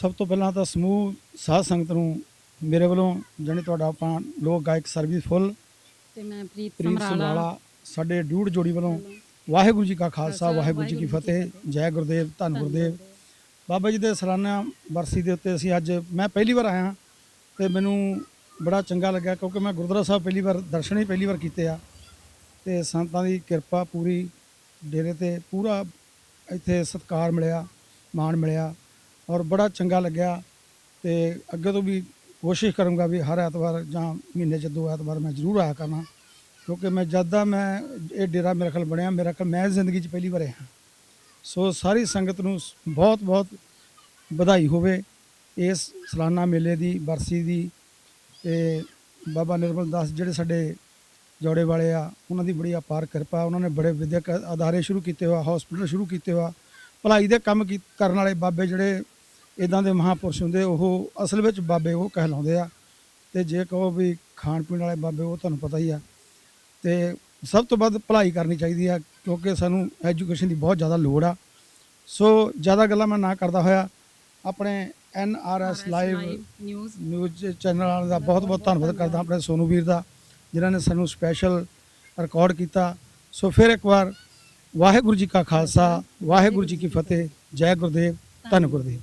ਸਭ ਤੋਂ ਪਹਿਲਾਂ ਤਾਂ ਸਮੂਹ ਸਾਧ ਸੰਗਤ ਨੂੰ ਮੇਰੇ ਵੱਲੋਂ ਜਾਣੀ ਤੁਹਾਡਾ ਆਪਾਂ ਲੋਕ ਗਾਇਕ ਸਰਵਿਸ ਫੁੱਲ ਤੇ ਮੈਂ ਪ੍ਰੀਤ ਸਮਰਾਲਾ ਸਾਡੇ ਡਿਊਟ ਜੋੜੀ ਵੱਲੋਂ ਵਾਹਿਗੁਰੂ ਜੀ ਕਾ ਖਾਲਸਾ ਵਾਹਿਗੁਰੂ ਜੀ ਕੀ ਫਤਿਹ ਜੈ ਗੁਰਦੇਵ ਧੰਨ ਗੁਰਦੇਵ। ਬਾਬਾ ਜੀ ਦੇ ਸਲਾਨਾ ਵਰਸੀ ਦੇ ਉੱਤੇ ਅਸੀਂ ਅੱਜ ਮੈਂ ਪਹਿਲੀ ਵਾਰ ਆਇਆ ਤੇ ਮੈਨੂੰ ਬੜਾ ਚੰਗਾ ਲੱਗਿਆ ਕਿਉਂਕਿ ਮੈਂ ਗੁਰਦੁਆਰਾ ਸਾਹਿਬ ਪਹਿਲੀ ਵਾਰ ਦਰਸ਼ਨ ਹੀ ਪਹਿਲੀ ਵਾਰ ਕੀਤੇ ਆ ਤੇ ਸੰਤਾਂ ਦੀ ਕਿਰਪਾ ਪੂਰੀ ਡੇਰੇ ਤੇ ਪੂਰਾ ਇੱਥੇ ਸਤਿਕਾਰ ਮਿਲਿਆ। ਮਾਣ ਮਿਲਿਆ ਔਰ ਬੜਾ ਚੰਗਾ ਲੱਗਿਆ ਤੇ ਅੱਗੇ ਤੋਂ ਵੀ ਕੋਸ਼ਿਸ਼ ਕਰੂੰਗਾ ਵੀ ਹਰ ਐਤਵਾਰ ਜਾਂ ਮਹੀਨੇ 'ਚ ਦੋ ਐਤਵਾਰ ਮੈਂ ਜ਼ਰੂਰ ਆਇਆ ਕਰਨਾ ਕਿਉਂਕਿ ਮੈਂ ਜਦ ਦਾ ਮੈਂ ਇਹ ਡੇਰਾ ਮੇਰੇ ਖਲ ਬਣਿਆ, ਮੇਰਾ ਖਿਆਲ ਮੈਂ ਜ਼ਿੰਦਗੀ 'ਚ ਪਹਿਲੀ ਵਾਰ ਆਇਆ ਸੋ ਸਾਰੀ ਸੰਗਤ ਨੂੰ ਬਹੁਤ ਬਹੁਤ ਵਧਾਈ ਹੋਵੇ ਇਸ ਸਾਲਾਨਾ ਮੇਲੇ ਦੀ, ਬਰਸੀ ਦੀ ਤੇ ਬਾਬਾ ਨਿਰਮਲ ਦਾਸ ਜਿਹੜੇ ਸਾਡੇ ਜੋੜੇ ਵਾਲੇ ਆ, ਉਹਨਾਂ ਦੀ ਬੜੀ ਅਪਾਰ ਕਿਰਪਾ, ਉਹਨਾਂ ਨੇ ਬੜੇ ਵਿਦਿਅਕ ਅਦਾਰੇ ਸ਼ੁਰੂ ਕੀਤੇ ਹੋਆ ਹਸਪੀਟਲ ਸ਼ੁਰੂ ਕੀਤੇ ਹੋਆ ਭਲਾਈ ਦੇ ਕੰਮ ਕਰਨ ਵਾਲੇ ਬਾਬੇ ਜਿਹੜੇ ਇਦਾਂ ਦੇ ਮਹਾਪੁਰਸ਼ ਹੁੰਦੇ ਉਹ ਅਸਲ ਵਿੱਚ ਬਾਬੇ ਉਹ ਕਹਿਲਾਉਂਦੇ ਆ। ਤੇ ਜੇ ਕਹੋ ਵੀ ਖਾਣ ਪੀਣ ਵਾਲੇ ਬਾਬੇ ਉਹ ਤੁਹਾਨੂੰ ਪਤਾ ਹੀ ਆ। ਤੇ ਸਭ ਤੋਂ ਵੱਧ ਭਲਾਈ ਕਰਨੀ ਚਾਹੀਦੀ ਆ ਕਿਉਂਕਿ ਸਾਨੂੰ ਐਜੂਕੇਸ਼ਨ ਦੀ ਬਹੁਤ ਜ਼ਿਆਦਾ ਲੋੜ ਆ। ਸੋ ਜ਼ਿਆਦਾ ਗੱਲਾਂ ਮੈਂ ਨਾ ਕਰਦਾ ਹੋਇਆ ਆਪਣੇ N R S live news news channel ਵਾਲਿਆਂ ਦਾ ਬਹੁਤ ਬਹੁਤ ਧੰਨਵਾਦ। ਕਰਦਾ ਆਪਣੇ ਸੋਨੂ ਵੀਰ ਦਾ ਜਿਨ੍ਹਾਂ ਨੇ ਸਾਨੂੰ ਸਪੈਸ਼ਲ ਰਿਕਾਰਡ ਕੀਤਾ। ਸੋ ਫਿਰ ਇੱਕ ਵਾਰ ਵਾਹਿਗੁਰੂ ਜੀ ਕਾ ਖਾਲਸਾ ਵਾਹਿਗੁਰੂ ਜੀ ਕੀ ਫਤਿਹ ਜੈ ਗੁਰਦੇਵ ਧੰਨ ਗੁਰਦੇਵ।